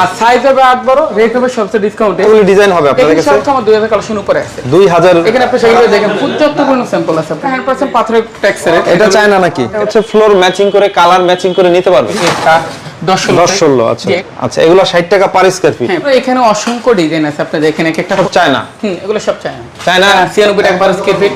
আর size হবে আট বড় রেট হবে সবচেয়ে ডিসকাউন্টে এগুলো ডিজাইন হবে আপনাদের কাছে? সব আমার দুই হাজার কালেকশন উপরে আছে। দুই হাজার এখানে আপনি সেগুলো দেখেন পর্যাপ্তপূর্ণ স্যাম্পল আছে। হান্ড্রেড পার্সেন্ট পাথরের ট্যাক্সের এটা চায় নাকি? এটা হচ্ছে ফ্লোর ম্যাচিং করে কালার ম্যাচিং করে নিতে পারবে? আচ্ছা। আচ্ছা এগুলো টাকা পার স্কোয়ার ফিট হ্যাঁ এখানে অসংখ্য ডিজাইন আছে। আপনি দেখেন এক একটা চায় হুম এগুলো সব চায় না চায় ছিয়ানব্বই টাকা পার স্কোয়ার ফিট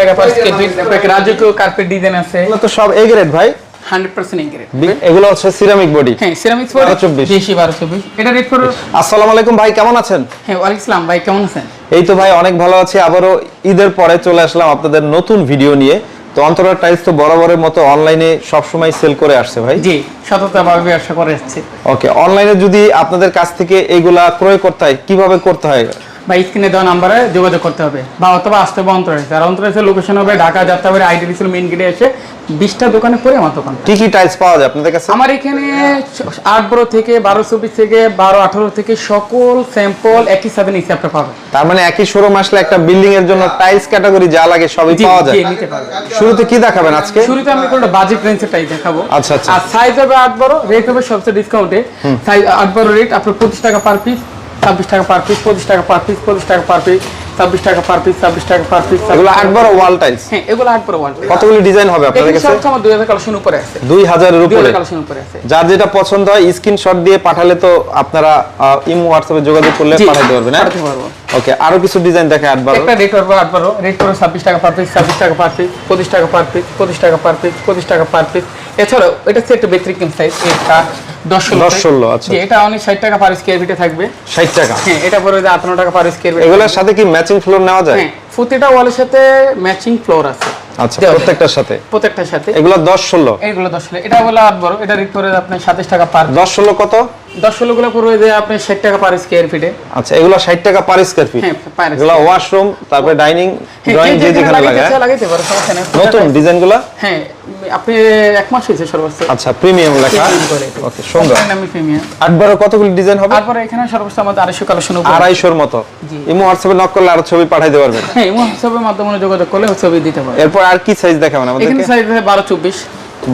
টাকা পার স্কোয়ার ফিট রাজকীয় কার্পেট ডিজাইন আছে। এগুলো তো সব এ গ্রেড ভাই। হান্ড্রেড পার্সেন্ট ইনগ্রেড এগুলো হচ্ছে সিরামিক বডি হ্যাঁ সিরামিক্স বারো চব্বিশ। বেশি বারো এটা রেট করো। আসসালামু আলাইকুম ভাই কেমন আছেন? হ্যাঁ ওয়ালাইকুম আসসালাম ভাই কেমন আছেন? এই তো ভাই অনেক ভালো আছি। আবারও ঈদের পরে চলে আসলাম আপনাদের নতুন ভিডিও নিয়ে। তো অন্তরার টাইলস তো বরাবরের মতো অনলাইনে সবসময় সেল করে আসছে ভাই। জি সততাভাবে ব্যবসা করে যাচ্ছে ওকে অনলাইনে যদি আপনাদের কাছ থেকে এগুলা ক্রয় করতে হয় কীভাবে করতে হয়? বা স্ক্রিনে দেওয়া নাম্বারে যোগাযোগ করতে হবে বা অথবা আসতে হবে অন্তরে। আর অন্তরে লোকেশন হবে ঢাকা যাত্রাবাড়ি আইডি ছিল মেইন গেটে এসে বিশটা দোকানে পরে আমার দোকান। কি কি টাইলস পাওয়া যায় আপনাদের কাছে? আমার এখানে আট বারো থেকে বারো চব্বিশ থেকে বারো আঠারো থেকে সকল স্যাম্পল একই সাথে নিচে আপনি পাবেন। তার মানে একই শোরুম আসলে একটা বিল্ডিং এর জন্য টাইলস ক্যাটাগরি যা লাগে সবই পাওয়া যায়। নিতে পারবেন। শুরুতে কি দেখাবেন আজকে? শুরুতে আমি কোনো বাজেট রেঞ্জেরটাই দেখাবো। আচ্ছা, আচ্ছা। আর সাইজ হবে আট বড় রেট হবে সবচেয়ে ডিসকাউন্টে সাইজ আট বড় রেট আপনার পঁচিশ টাকা পার পিস ছাব্বিশ টাকা পার পিস পঁচিশ টাকা পার পিস পঁচিশ টাকা পার পিস ছাব্বিশ টাকা পার পিস ছাব্বিশ টাকা পার পিস এগুলো আট বড় ওয়াল টাইলস হ্যাঁ এগুলো আট বড় ওয়ান কতগুলি ডিজাইন হবে আপনাদের কাছে আমার দুই হাজার কালেকশন উপরে আছে দুই হাজারের দুই উপরে কালেকশন উপরে আছে যার যেটা পছন্দ হয় স্ক্রিনশট দিয়ে পাঠালে তো আপনারা ইমো হোয়াটসঅ্যাপে যোগাযোগ করলে পাঠাতে পারবেন হ্যাঁ পাঠাতে পারব। ওকে আরও কিছু ডিজাইন দেখে আট বারো একটা রেট করব আট বারো রেট করব ছাব্বিশ টাকা পার পিস ছাব্বিশ টাকা পার পিস পঁচিশ টাকা পার পিস পঁচিশ টাকা পার পিস পঁচিশ টাকা পার পিস এছাড়াও এটা হচ্ছে একটা ব্যতিক্রম সাইজ এটা ষোলো, আচ্ছা। এটা অনেক টাকা পার স্কোয়ার ফিটে থাকবে। ষাট টাকা? হ্যাঁ এটা পরে আটান্ন টাকা পার স্কোয়ার ফিট এগুলোর সাথে কি ম্যাচিং ফ্লোর নেওয়া যায়? হ্যাঁ প্রতিটা ওয়ালের সাথে ম্যাচিং ফ্লোর আছে। আচ্ছা প্রত্যেকটার সাথে? প্রত্যেকটার সাথে। এগুলো দশ ষোলো? এইগুলো দশ ষোলো। এটা বলে বড়। এটা রেট করে আপনার টাকা পার দশ ষোলো কত? দশ ষোলো গুলো পড়বে যে আপনি ষাট টাকা পার স্কোয়ার ফিটে আচ্ছা এগুলো ষাট টাকা পার স্কোয়ার ফিট হ্যাঁ এগুলো ওয়াশরুম তারপরে ডাইনিং ড্রয়িং যে যেখানে লাগে হ্যাঁ? লাগাইতে পারে সমস্যা নেই। নতুন ডিজাইনগুলো? হ্যাঁ আপনি এক মাস হয়েছে সর্বোচ্চ আচ্ছা প্রিমিয়াম লেখা? ওকে সুন্দর। কোম্পানির প্রিমিয়াম আট বারো ডিজাইন হবে? তারপরে এখানে সর্বোচ্চ আমাদের আড়াইশো কালেকশন উপর। মতো। ইমো হোয়াটসঅ্যাপে নক করলে আরও ছবি পাঠাইতে পারবেন। হ্যাঁ এমন হিসাবে মাধ্যমে যোগাযোগ করলে ছবি দিতে পারবে এরপর আর কি সাইজ দেখাবেন এখানে আমাদেরকে সাইজ আছে বারো চব্বিশ।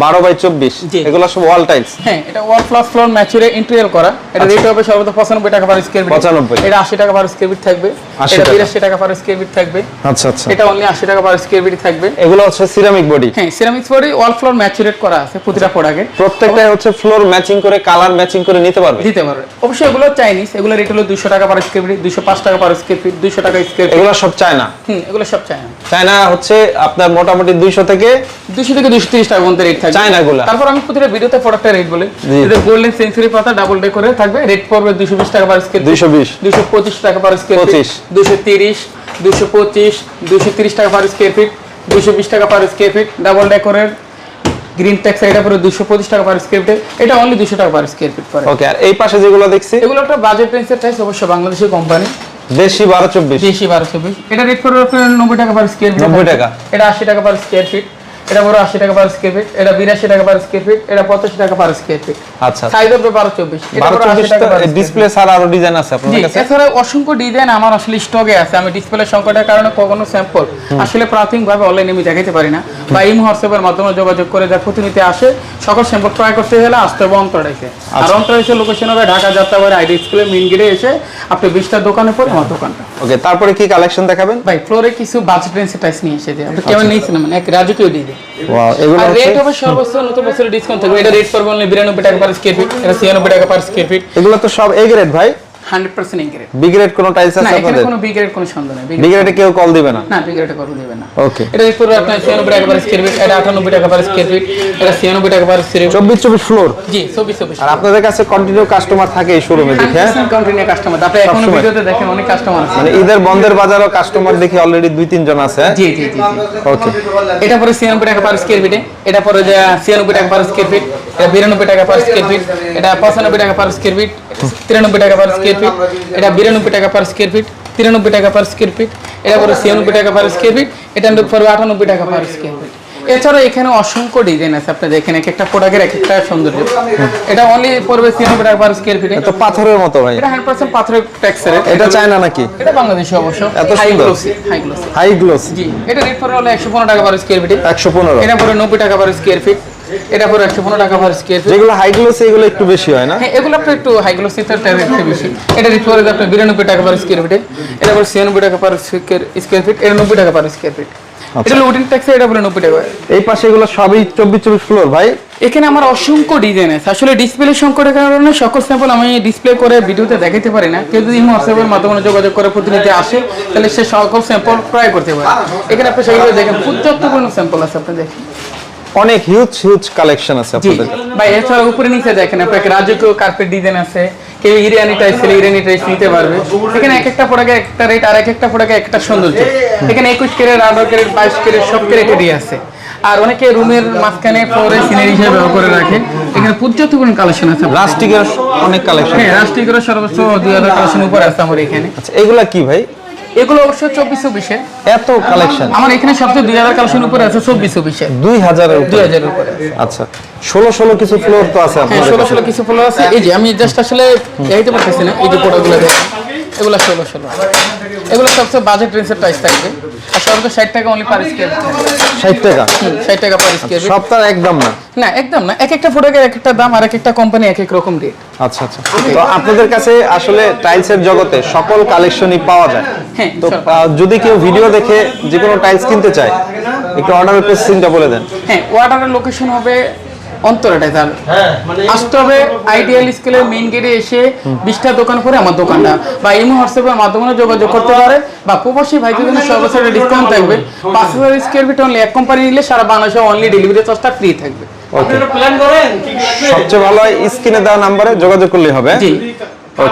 বারো বাই চব্বিশ। জি। এগুলো সব ওয়াল টাইলস হ্যাঁ এটা ওয়াল প্লাস ফ্লোর ম্যাচুরে ইন্টেরিয়র করা। এটা রেট হবে সর্বোচ্চ পঁচানব্বই টাকা পার স্কোয়ার ফিট 95 এটা আশি টাকা পার স্কোয়ার ফিট থাকবে। এটা টাকা। বিরাশি টাকা পার স্কোয়ার ফিট থাকবে। আচ্ছা আচ্ছা। এটা অনলি আশি টাকা পার স্কোয়ার ফিট থাকবে। এগুলো হচ্ছে সিরামিক বডি হ্যাঁ সিরামিক্স বডি ওয়াল ফ্লোর ম্যাচুরেট করা আছে প্রতিটা প্রোডাক্টে প্রত্যেকটাই হচ্ছে ফ্লোর ম্যাচিং করে কালার ম্যাচিং করে নিতে পারবে। দিতে পারবে। অবশ্যই এগুলো চাইনিজ এগুলো রেট হলো দুশো টাকা পার স্কোয়ার ফিট দুশো পাঁচ টাকা পার স্কোয়ার ফিট দুশো টাকা স্কোয়ার ফিট এগুলো সব চায়না হুম এগুলো সব চায়না চায়না হচ্ছে আপনার মোটামুটি দুইশো থেকে দুশো থেকে দুশো তিরিশ টাকা পর্যন্ত রেট থাকবে। চায়নাগুলা। তারপর আমি প্রতিটা ভিডিওতে প্রোডাক্টের রেট বলি। এটা গোল্ডেন সেঞ্চুরি পাতা ডাবল ডে করে থাকবে। রেট পড়বে দুশো বিশ টাকা পার স্কোয়ার দুইশো বিশ। টাকা পার স্কোয়ার 25 দুশো তিরিশ দুশো পঁচিশ দুশো তিরিশ টাকা পার স্কোয়ার ফিট টাকা পার স্কোয়ার ফিট ডাবল ডেকোরের গ্রিন ট্যাক্স এটা পরে পঁচিশ টাকা পার স্কোয়ার ফিট এটা অনলি দুশো টাকা পার স্কোয়ার ফিট ওকে আর এই পাশে যেগুলো দেখছি? এগুলো একটা বাজেট রেঞ্জের টাইস অবশ্য কোম্পানি দেশি বারো চব্বিশ। দেশি বারো চব্বিশ। এটা রেট পড়বে আপনার নব্বই টাকা পার স্কোয়ার ফিট 90 টাকা। এটা আশি টাকা পার স্কোয়ার ফিট এটা বড় আশি টাকা পার স্কোয়ার ফিট এটা বিরাশি টাকা পার স্কোয়ার ফিট এটা পঁচাশি টাকা পার স্কোয়ার ফিট আচ্ছা। সাইজ হবে বারো চব্বিশ ডিসপ্লে ছাড়া আরও ডিজাইন আছে জি আপনাদের কাছে? এছাড়া অসংখ্য ডিজাইন আমার আসলে স্টকে আছে। আমি ডিসপ্লে সংকটের কারণে কখনো স্যাম্পল আসলে প্রাথমিকভাবে অনলাইনে আমি দেখাতে পারি না। বা এই হোয়াটসঅ্যাপের মাধ্যমে যোগাযোগ করে যা প্রতিনিধি আসে সকল স্যাম্পল ট্রাই করতে হলে আসতে হবে অন্তরাইছে আর আচ্ছা। অন্তরাইছে লোকেশন হবে ঢাকা যাত্রাবাড়ি আইডি স্কুলে মেন গেটে এসে আপনি বিশটা দোকানে পরে আমার দোকানটা। ওকে তারপরে কি কালেকশন দেখাবেন? ভাই ফ্লোরে কিছু বাজেট রেঞ্জের টাইস নিয়ে এসে দিয়ে আপনি আচ্ছা। কেমন নিয়েছিলেন মানে এক রাজকীয় ডিজাইন ওয়াও এগুলো আর রেট হবে সর্বোচ্চ নতুন বছরের ডিসকাউন্ট থাকবে। এটা রেট পড়বে অনলি বিরানব্বই টাকা পার স্কয়ার ফিট এটা ছিয়ানব্বই টাকা পার স্কয়ার ফিট এগুলো তো সব এ গ্রেড ভাই। হান্ড্রেড পার্সেন্ট ইনগ্রেড বি গ্রেড কোনো টাইলস না এখানে কোনো বি গ্রেড কোনো সন্দেহ নেই। বি গ্রেডে কেউ কল দিবে না? না বি গ্রেড করতে দেবে না। ওকে এটা রেট আপনার ছিয়ানব্বই টাকা পার স্কোয়ার ফিট এটা আটানব্বই টাকা পার স্কোয়ার ফিট এটা ছিয়ানব্বই টাকা পার স্কোয়ার ফিট চব্বিশ চব্বিশ ফ্লোর জি চব্বিশ চব্বিশ আর আপনাদের কাছে কন্টিনিউ কাস্টমার থাকে এই শোরুমে দেখে হ্যাঁ? কন্টিনিউ কাস্টমার আপনি এখন ভিডিওতে দেখেন অনেক কাস্টমার আছে। মানে ঈদের বন্ধের বাজারও কাস্টমার দেখি অলরেডি দুই তিনজন আছে হ্যাঁ? জি জি জি ওকে এটা পরে ছিয়ানব্বই টাকা পার স্কোয়ার ফিটে এটা পরে যে ছিয়ানব্বই টাকা পার স্কোয়ার ফিট এটা বিরানব্বই টাকা পার স্কোয়ার ফিট এটা পঁচানব্বই টাকা পার স্কোয়ার ফিট তিরানব্বই টাকা পার স্কোয়ার ফিট এটা বিরানব্বই টাকা পার স্কোয়ার ফিট তিরানব্বই টাকা পার স্কোয়ার ফিট এটা পরে ছিয়ানব্বই টাকা পার স্কোয়ার ফিট এটা পড়বে আটানব্বই টাকা পার স্কোয়ার ফিট এছাড়া এখানে অসংখ্য ডিজাইন আছে আপনি দেখেন এক একটা প্রোডাক্টের এক একটা সৌন্দর্য। এটা অনলি পড়বে ছিয়ানব্বই টাকা পার স্কোয়ার ফিট তো পাথরের মতো ভাই। এটা হান্ড্রেড পার্সেন্ট পাথরের ট্যাক্সের এটা চায়না নাকি? এটা বাংলাদেশে অবশ্য। এত high. Glossy high glossy high gloss জি এটা রেট পড়বে হলো একশো পনেরো টাকা পার স্কোয়ার ফিটে একশো পনেরো। এটা পরে নব্বই টাকা পার স্কোয়ার ফিট এটা পরে একশো পনেরো টাকা পার স্কোয়ার ফিট যেগুলো হাই গ্লোস এগুলো একটু বেশি হয় না? হ্যাঁ এগুলো আপনার একটু হাই গ্লোসিটার একটু বেশি। এটা পড়ে আপনার বিরানব্বই টাকা পার স্কোয়ার ফিটে এটা পরে ছিয়ানব্বই টাকা পার স্কোয়ার ফিট এটা নব্বই টাকা পার স্কোয়ার ফিট এটা হলো উডিন ট্যাক্স এটা বলে নব্বই টাকা। এই পাশে এগুলো সবই চব্বিশ চব্বিশ ফ্লোর ভাই। এখানে আমার অসংখ্য ডিজাইন আছে। আসলে ডিসপ্লে সংকটের কারণে সকল স্যাম্পল আমি ডিসপ্লে করে ভিডিওতে দেখাতে পারি না। কেউ যদি হোয়াটসঅ্যাপের মাধ্যমে যোগাযোগ করে প্রতিনিধি আসে তাহলে সে সকল স্যাম্পল ক্রয় করতে পারে। এখানে আপনি সেগুলো দেখেন পর্যাপ্তপূর্ণ স্যাম্পল আছে আপনি দেখেন। অনেক হিউজ হিউজ কালেকশন আছে আপনাদের ভাই এছাড়া উপরে নিচে দেখেন আপনাকে রাজকীয় কার্পেট ডিজাইন আছে। কেউ ইরানি টাইস ছেলে ইরানি টাইস নিতে পারবে। এখানে এক একটা প্রোডাক্টে একটা রেট আর এক একটা প্রোডাক্টে একটা সৌন্দর্য। এখানে একুশ ক্যারেট আঠারো ক্যারেট বাইশ ক্যারেট সব ক্যারেটেরই আছে। আর অনেকে রুমের মাঝখানে ফ্লোরে সিনারি হিসেবে ব্যবহার করে রাখে। এখানে পর্যাপ্তপূর্ণ কালেকশন আছে। রাস্টিকের অনেক কালেকশন হ্যাঁ রাষ্ট্রীয় সর্বোচ্চ দুই হাজার কালেকশন উপরে আছে আমার এখানে। আচ্ছা এগুলা কি ভাই? এগুলো অবশ্য চব্বিশ চব্বিশে এত কালেকশন আমার এখানে সবচেয়ে দুই হাজার কালেকশন উপরে আছে চব্বিশ চব্বিশে দুই হাজারের দুই হাজার হাজারের উপরে আচ্ছা। ষোলো ষোলো কিছু ফ্লোর তো আছে হ্যাঁ ষোলো। ষোলো কিছু ফ্লোর আছে। এই যে আমি জাস্ট আসলে যাইতে পারতেছি না এই যে দেখেন এগুলো ষোলো ষোলো। এগুলো সবচেয়ে বাজেট রেঞ্জের প্রাইস থাকবে। আর সর্বোচ্চ ষাট টাকা অনলি পার স্কোয়ার ষাট টাকা? ষাট টাকা পার স্কোয়ার সব তার একদম না? না একদম না। এক একটা প্রোডাক্টের এক একটা দাম আর এক একটা কোম্পানি এক এক রকম রেট আচ্ছা আচ্ছা। তো আপনাদের কাছে আসলে টাইলসের জগতে সকল কালেকশনই পাওয়া যায়? হ্যাঁ তো যদি কেউ ভিডিও দেখে যে কোনো টাইলস কিনতে চায় একটু অর্ডারের প্রসেসিংটা বলে দেন। হ্যাঁ ওয়াটারের লোকেশন হবে অন্তরাটায় তার। আসতে হবে আইডিয়াল স্কেলের মেইন গেটে এসে বিশটা দোকান করে আমার দোকানটা। বা ইমো হোয়াটসঅ্যাপের মাধ্যমে যোগাযোগ করতে পারে। বা প্রবাসী ভাইদের জন্য সর্বোচ্চ ডিসকাউন্ট থাকবে। পাঁচ হাজার স্কোয়ার ফিট অনলি এক কোম্পানি নিলে সারা বাংলাদেশে অনলি ডেলিভারি চার্জটা ফ্রি থাকবে। ওকে সবচেয়ে ভালো হয় স্ক্রিনে দেওয়া নাম্বারে যোগাযোগ করলেই হবে। ওকে